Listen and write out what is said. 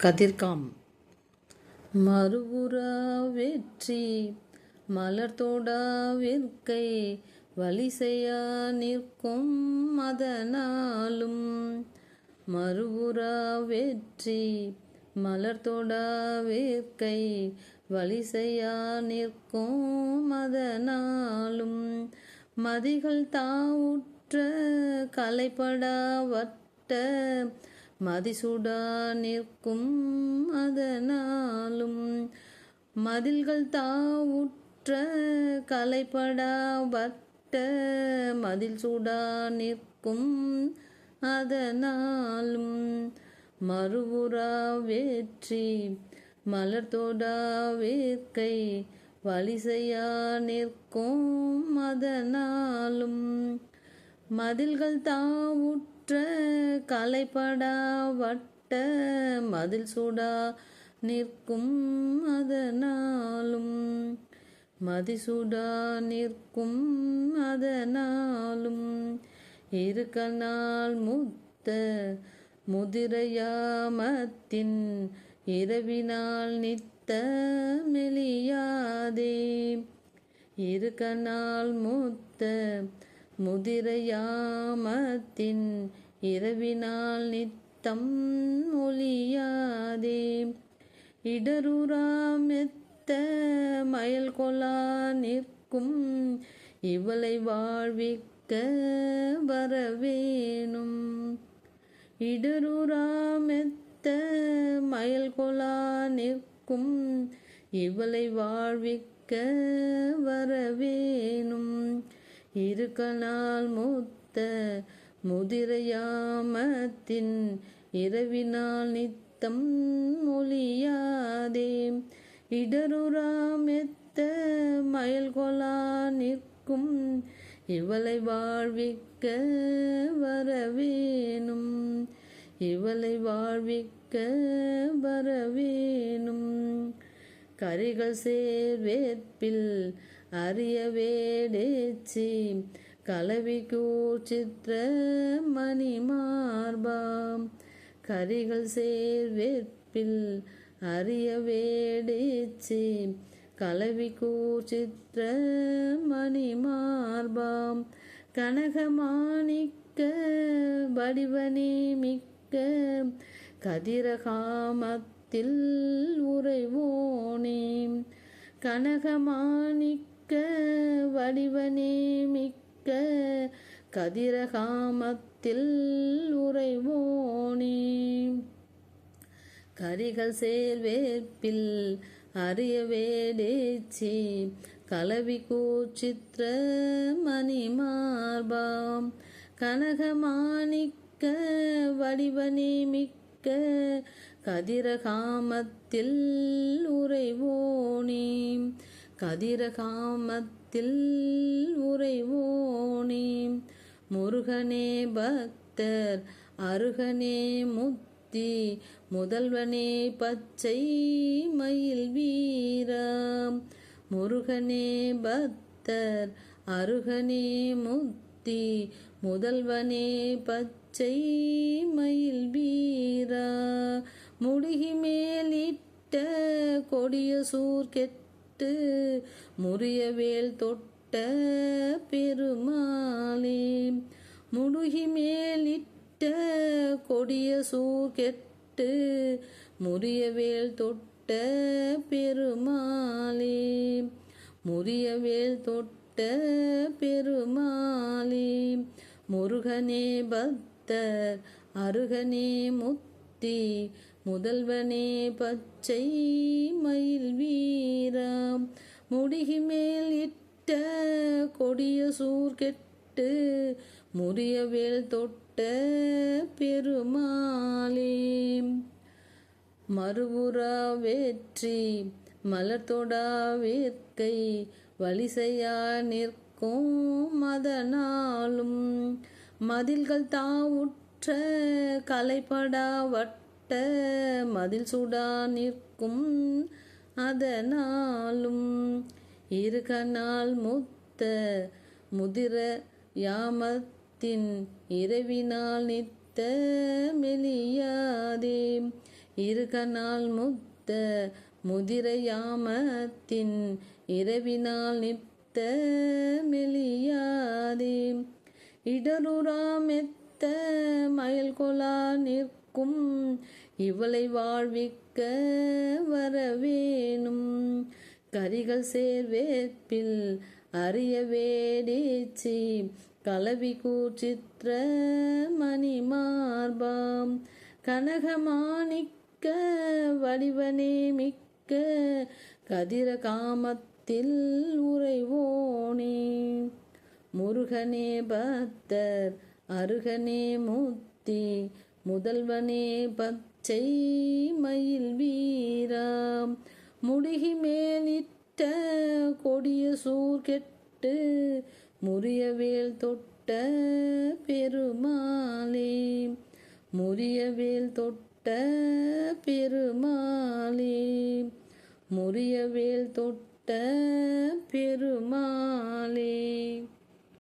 கதிர்காம். மறுபுறா வெற்றி மலர்தோடா விற்கை வலிசையா நிற்கும் அதனாலும். மறுபுறா வெற்றி மலர்தோடா விற்கை வலிசையா நிற்கும் அதனாலும். மதிகள் தாவுற்ற கலைப்படா வட்ட மதிசுடா நிற்கும் அதனாலும் மதில்கள் தாவுற்ற கலைப்படா வட்ட மதில் சூடா நிற்கும் அதனாலும் மறுபுறா வேற்றி மலர்தோடா வேர்க்கை வலிசையா நிற்கும் அதனாலும் மதில்கள் தாவுற்ற கலைப்படா வட்ட மதில் சூடா நிற்கும் அதனாலும். மதிசூடா நிற்கும் அதனாலும். இருக்கனால் முத்த முதிரையாமத்தின் இரவினால் நித்த மெலியாதே. இருக்கனால் முத்த முதிரையாமத்தின் இரவினால் நித்தம் ஒளியாதே இடருராமெத்த மயல் கொலா நிற்கும் இவளை வாழ்விக்க வரவேணும். இடருராமெத்த மயல் கொலா நிற்கும் இவளை வாழ்விக்க வரவேணும். இருக்கனால் மூத்த முதிரையாமத்தின் இரவினால் நித்தம் மொழியாதே இடருராமெத்த மயல் கொலா நிற்கும் இவளை வாழ்விக்க வரவேணும். இவளை வாழ்விக்க வரவேணும். கரிகள் சேர்வேற்பில் அரிய வேடேச்சி கலவிக்கூர் சித்திர மணி மார்பாம் கரிகள் சேர்வேற்பில் அரிய வேடேச்சி கலவிக்கூர் சித்திர மணிமார்பாம். கனகமாணிக்க வடிவனே மிக்க கனகத்தில் உறைவோனே கனகமாணிக்க வடிவனே மிக்க கதிரகாமத்தில் உறைவோனே. கரிகள் சேர்வேற்பில் அரிய வேடேச்சி கலவி கூச்சித்திர மணி மார்பாம் கனகமாணிக்க வடிவனே மிக்க கதிரகாமத்தில் உறைவோனே. கதிரகாமத்தில் உறைவோனே. முருகனே பக்தர் அருகனே முத்தி முதல்வனே பச்சை மயில் வீரம். முருகனே பக்தர் அருகனே முத்தி முதல்வனே பச்சை மயில் வீரா முடிகி மேலிட்ட கொடிய சூர் கெட்டு முறியவேல் தொட்ட பெருமாளே. முடுகி மேலிட்ட கொடிய சூர் கெட்டு முறியவேல் தொட்ட பெருமாளே. முறியவேல் தொட்ட பெருமாளே முருகனே பக்தர் அருகனே முத்தி முதல்வனே பச்சை மயில் வீரம் முடிகி மேல் இட்ட கொடிய சூர்கெட்டு முறியவேல் தொட்ட பெருமாளே. மறுபுறா வேற்றி மலர்தொடா வேர்க்கை வலிசையா நிற்கும் அதனாலும் மதில்கள் தாவுற்ற கலைப்படாவட்ட மதில் சுடா நிற்கும் அதனாலும் இருகனால் முத்த முதிர யாமத்தின் இரவினால் நித்த மெலியாதே. இரு முத்த முதிரையாமத்தின் இரவினால் நித்த மெலியாதே. இடருராமெத்த மெத்த கொலா நிற்கும் இவளை வாழ்விக்க வரவேணும். கரிகள் சேர்வேற்பில் அரிய வேடேச்சி கலவி கூச்சித்திர மணிமார்பாம். கனகமாணிக்க வடிவனே மிக்க கதிர காமத்தில் உறைவோனே. முருகனே பத்தர் அருகனே முத்தி முதல்வனே பச்சை மயில் வீராம். முடிகி மேலிட்ட கொடிய சூர் கெட்டு முறியவேல் தொட்ட பெருமாளே. முறியவேல் தொட்ட பெருமாளே. முறியவேல் தொட்ட பெருமாளே.